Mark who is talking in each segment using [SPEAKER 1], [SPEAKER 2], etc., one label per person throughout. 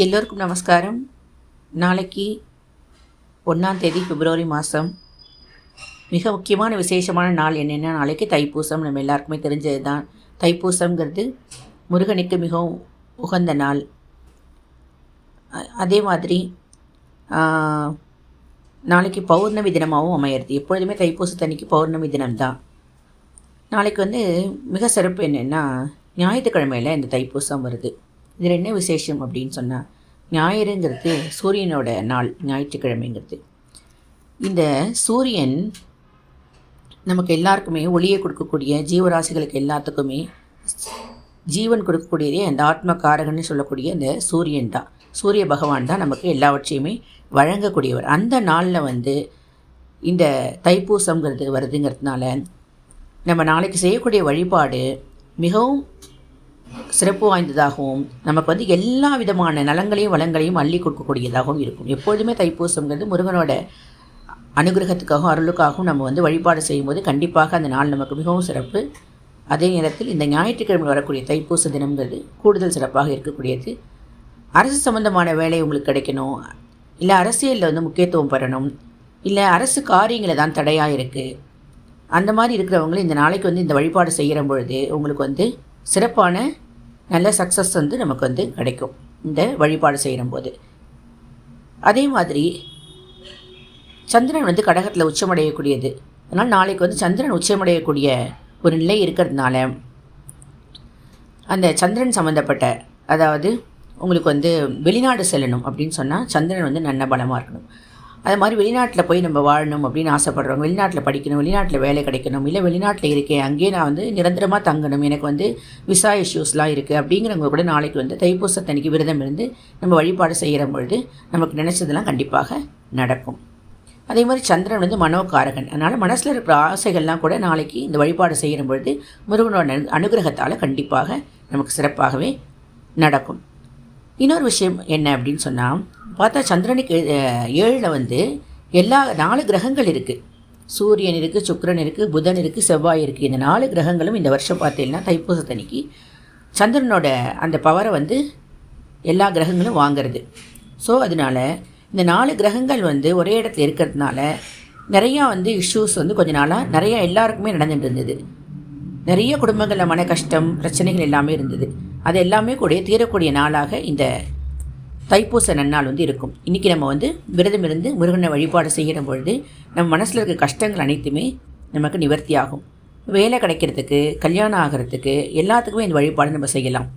[SPEAKER 1] எல்லோருக்கும் நமஸ்காரம். நாளைக்கு ஒன்றாம் தேதி பிப்ரவரி மாதம். மிக முக்கியமான விசேஷமான நாள் என்னென்னா நாளைக்கு தைப்பூசம். நம்ம எல்லாருக்குமே தெரிஞ்சது தான் தைப்பூசம்ங்கிறது முருகனுக்கு மிகவும் உகந்த நாள். அதே மாதிரி நாளைக்கு பௌர்ணமி தினமாகவும் அமையிறது. எப்பொழுதுமே தைப்பூசத்தன்னைக்கு பௌர்ணமி தினம்தான். நாளைக்கு வந்து மிக சிறப்பு என்னென்னா ஞாயிற்றுக்கிழமையில் இந்த தைப்பூசம் வருது. இதில் என்ன விசேஷம் அப்படின்னு சொன்னால் ஞாயிறுங்கிறது சூரியனோட நாள் ஞாயிற்றுக்கிழமைங்கிறது. இந்த சூரியன் நமக்கு எல்லாருக்குமே ஒளியை கொடுக்கக்கூடிய ஜீவராசிகளுக்கு எல்லாத்துக்குமே ஜீவன் கொடுக்கக்கூடியதே அந்த ஆத்ம காரகன்னு சொல்லக்கூடிய இந்த சூரியன் தான். சூரிய பகவான் தான் நமக்கு எல்லாவற்றையுமே வழங்கக்கூடியவர். அந்த நாளில் வந்து இந்த தைப்பூசம்ங்கிறது வருதுங்கிறதுனால நம்ம நாளைக்கு செய்யக்கூடிய வழிபாடு மிகவும் சிறப்பு வாய்ந்ததாகவும் நமக்கு வந்து எல்லா விதமான நலங்களையும் வளங்களையும் அள்ளி கொடுக்கக்கூடியதாகவும் இருக்கும். எப்பொழுதுமே தைப்பூசம்ங்கிறது முருகனோட அனுகிரகத்துக்காகவும் அருளுக்காகவும் நம்ம வந்து வழிபாடு செய்யும்போது கண்டிப்பாக அந்த நாள் நமக்கு மிகவும் சிறப்பு. அதே நேரத்தில் இந்த ஞாயிற்றுக்கிழமை வரக்கூடிய தைப்பூச தினம்ங்கிறது கூடுதல் சிறப்பாக இருக்கக்கூடியது. அரசு சம்பந்தமான வேலை உங்களுக்கு கிடைக்கணும். இல்லை அரசியலில் வந்து முக்கியத்துவம் பெறணும். இல்லை அரசு காரியங்களை தான் தடையாக இருக்குது அந்த மாதிரி இருக்கிறவங்களும் இந்த நாளைக்கு வந்து இந்த வழிபாடு செய்கிற பொழுது உங்களுக்கு வந்து சிறப்பான நல்ல சக்ஸஸ் வந்து நமக்கு வந்து கிடைக்கும். இந்த வழிபாடு செய்கிற போது அதே மாதிரி சந்திரன் வந்து கடகத்தில் உச்சமடையக்கூடியது. அதனால் நாளைக்கு வந்து சந்திரன் உச்சமடையக்கூடிய ஒரு நிலை இருக்கிறதுனால அந்த சந்திரன் சம்மந்தப்பட்ட அதாவது உங்களுக்கு வந்து வெளிநாடு செல்லணும் அப்படின்னு சொன்னால் சந்திரன் வந்து நல்ல பலமாக இருக்கணும். அது மாதிரி வெளிநாட்டில் போய் நம்ம வாழணும் அப்படின்னு ஆசைப்படுறவங்க வெளிநாட்டில் படிக்கணும் வெளிநாட்டில் வேலை கிடைக்கணும் இல்லை வெளிநாட்டில் இருக்கேன் அங்கேயே நான் வந்து நிரந்தரமாக தங்கணும் எனக்கு வந்து விசா இஷ்யூஸ்லாம் இருக்குது அப்படிங்கிறவங்க கூட நாளைக்கு வந்து தைப்பூசத்தன்னைக்கு விரதம் இருந்து நம்ம வழிபாடு செய்கிற பொழுது நமக்கு நினச்சதெல்லாம் கண்டிப்பாக நடக்கும். அதே மாதிரி சந்திரன் வந்து மனோகாரகன். அதனால் மனசில் இருக்கிற ஆசைகள்லாம் கூட நாளைக்கு இந்த வழிபாடு செய்கிற பொழுது முருகனோட அனுகிரகத்தால் கண்டிப்பாக நமக்கு சிறப்பாகவே நடக்கும். இன்னொரு விஷயம் என்ன அப்படின்னு சொன்னால் பார்த்தா சந்திரனுக்கு ஏழில் வந்து எல்லா நாலு கிரகங்கள் இருக்குது சூரியன் இருக்குது சுக்கரன் இருக்குது புதன் இருக்குது செவ்வாய் இருக்குது இந்த நாலு கிரகங்களும் இந்த வருஷம் பார்த்தீங்கன்னா தைப்பூசத்தன்னைக்கு சந்திரனோட அந்த பவரை வந்து எல்லா கிரகங்களும் வாங்குறது. ஸோ அதனால இந்த நாலு கிரகங்கள் வந்து ஒரே இடத்துல இருக்கிறதுனால நிறையா வந்து இஷ்யூஸ் வந்து கொஞ்ச நாளாக நிறையா எல்லாருக்குமே நடந்துட்டு இருந்தது. நிறைய குடும்பங்களில் மன கஷ்டம் பிரச்சனைகள் எல்லாமே இருந்தது. அது எல்லாமே கூட தீரக்கூடிய நாளாக இந்த தைப்பூச நன்னாள் வந்து இருக்கும். இன்றைக்கி நம்ம வந்து விரதம் இருந்து முருகனை வழிபாடு செய்கிற பொழுது நம்ம மனசில் இருக்க கஷ்டங்கள் அனைத்துமே நமக்கு நிவர்த்தி ஆகும் வேலை கிடைக்கிறதுக்கு கல்யாணம் ஆகிறதுக்கு எல்லாத்துக்குமே இந்த வழிபாடு நம்ம செய்யலாம்.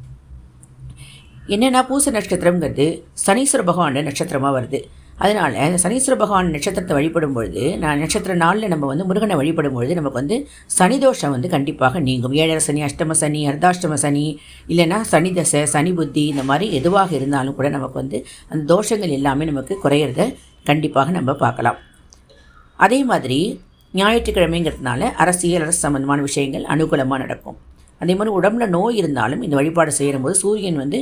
[SPEAKER 1] என்னென்னா பூச நட்சத்திரங்கிறது சனீஸ்வர பகவானோட நட்சத்திரமாக வருது. அதனால் அந்த சனீஸ்வர பகவான் நட்சத்திரத்தை வழிபடும் பொழுது நான் நட்சத்திர நாளில் நம்ம வந்து முருகனை வழிபடும் பொழுது நமக்கு வந்து சனி தோஷம் வந்து கண்டிப்பாக நீங்கும். ஏழரை சனி அஷ்டம சனி அர்த்தாஷ்டம சனி இல்லைன்னா சனி தசை சனி புத்தி இந்த மாதிரி எதுவாக இருந்தாலும் கூட நமக்கு வந்து அந்த தோஷங்கள் எல்லாமே நமக்கு குறையிறத கண்டிப்பாக நம்ம பார்க்கலாம். அதே மாதிரி ஞாயிற்றுக்கிழமைங்கிறதுனால அரசியல் அரசு சம்பந்தமான விஷயங்கள் அனுகூலமாக நடக்கும். அதே மாதிரி உடம்புல நோய் இருந்தாலும் இந்த வழிபாடு செய்யும்போது சூரியன் வந்து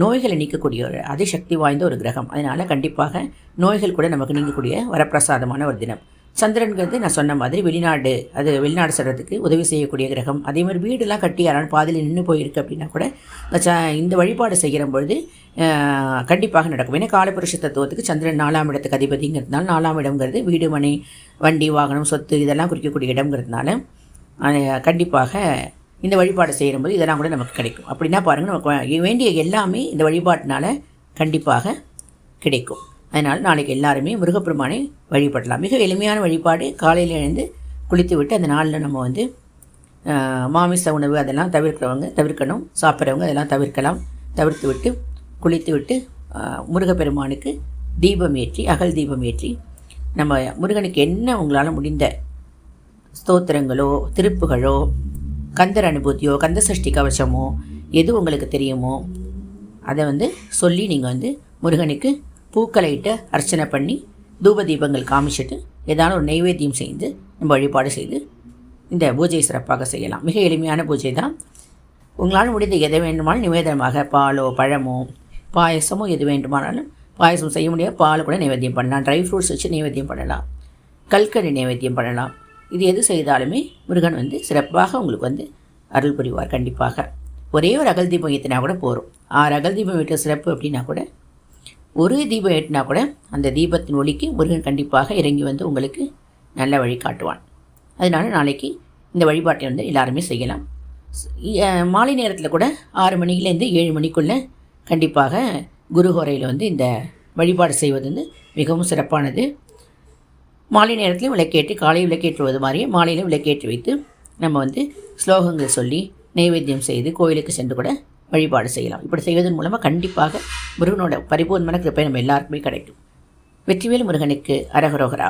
[SPEAKER 1] நோய்களை நீக்கக்கூடிய ஒரு அதிசக்தி வாய்ந்த ஒரு கிரகம். அதனால் கண்டிப்பாக நோய்கள் கூட நமக்கு நீங்கக்கூடிய வரப்பிரசாதமான ஒரு தினம். சந்திரன்கிறது நான் சொன்ன மாதிரி வெளிநாடு அது வெளிநாடு செல்றதுக்கு உதவி செய்யக்கூடிய கிரகம். அதே மாதிரி வீடெல்லாம் கட்டி யாராலும் பாதியில் நின்று போயிருக்கு அப்படின்னா கூட இந்த ச இந்த வழிபாடு செய்கிற பொழுது கண்டிப்பாக நடக்கும். ஏன்னா காலபுருஷ தத்துவத்துக்கு சந்திரன் நாலாம் இடத்துக்கு அதிபதிங்கிறதுனால நாலாம் இடம்ங்கிறது வீடு மனை வண்டி வாகனம் சொத்து இதெல்லாம் குறிக்கக்கூடிய இடம்ங்கிறதுனால கண்டிப்பாக இந்த வழிபாடு செய்யும்போது இதெல்லாம் கூட நமக்கு கிடைக்கும். அப்படின்னா பாருங்கள் நமக்கு வேண்டிய எல்லாமே இந்த வழிபாட்டினால் கண்டிப்பாக கிடைக்கும். அதனால் நாளைக்கு எல்லாருமே முருகப்பெருமானை வழிபடலாம். மிக எளிமையான வழிபாடு. காலையில் எழுந்து குளித்து விட்டு அந்த நாளில் நம்ம வந்து மாமிச உணவு அதெல்லாம் தவிர்க்கிறவங்க தவிர்க்கணும். சாப்பிட்றவங்க அதெல்லாம் தவிர்க்கலாம். தவிர்த்து விட்டு குளித்து விட்டு முருகப்பெருமானுக்கு தீபம் ஏற்றி அகல் தீபம் ஏற்றி நம்ம முருகனுக்கு என்ன உங்களால் முடிந்த ஸ்தோத்திரங்களோ திருப்புகளோ கந்தர் அனுபூதியோ கந்த சஷ்டி கவசமோ எது உங்களுக்கு தெரியுமோ அதை வந்து சொல்லி நீங்கள் வந்து முருகனுக்கு பூக்களை இட்டு அர்ச்சனை பண்ணி தூப தீபங்கள் காமிச்சிட்டு ஏதான ஒரு நைவேத்தியம் செய்து நம்ம வழிபாடு செய்து இந்த பூஜையை சிறப்பாக செய்யலாம். மிக எளிமையான பூஜை தான். உங்களால் முடிந்த எதை வேண்டுமானாலும் நிவேதனமாக பாலோ பழமோ பாயசமோ எது வேண்டுமானாலும் பாயசம் செய்ய முடியாது. பால் கூட நைவேத்தியம் பண்ணலாம். ட்ரை ஃப்ரூட்ஸ் வச்சு நைவேத்தியம் பண்ணலாம். கல்கரி நைவேத்தியம் பண்ணலாம். இது எது செய்தாலுமே முருகன் வந்து சிறப்பாக உங்களுக்கு வந்து அருள் புரிவார் கண்டிப்பாக. ஒரே ஒரு அகல் தீபம் ஏற்றினா கூட போதும் ஆறு அகல் தீபம் வீட்டில் சிறப்பு அப்படின்னா கூட ஒரு தீபம் ஏற்றினா கூட அந்த தீபத்தின் ஒளிக்கு முருகன் கண்டிப்பாக இறங்கி வந்து உங்களுக்கு நல்ல வழி காட்டுவான். அதனால நாளைக்கு இந்த வழிபாட்டை வந்து எல்லாருமே செய்யலாம். மாலை நேரத்தில் கூட ஆறு மணிலேருந்து ஏழு மணிக்குள்ளே கண்டிப்பாக குருஹோரையில் வந்து இந்த வழிபாடு செய்வது வந்து மிகவும் சிறப்பானது. மாலை நேரத்துலையும் விளக்கேற்றி காலை விளக்கேற்றுவது மாதிரியே மாலையிலும் விளக்கேற்றி வைத்து நம்ம வந்து ஸ்லோகங்கள் சொல்லி நைவேத்தியம் செய்து கோயிலுக்கு சென்று கூட வழிபாடு செய்யலாம். இப்படி செய்வதன் மூலமாக கண்டிப்பாக முருகனோட பரிபூர்ணமான கிருப்பை நம்ம எல்லாருக்குமே கிடைக்கும். வெற்றிவேல் முருகனுக்கு அரகரோகரா.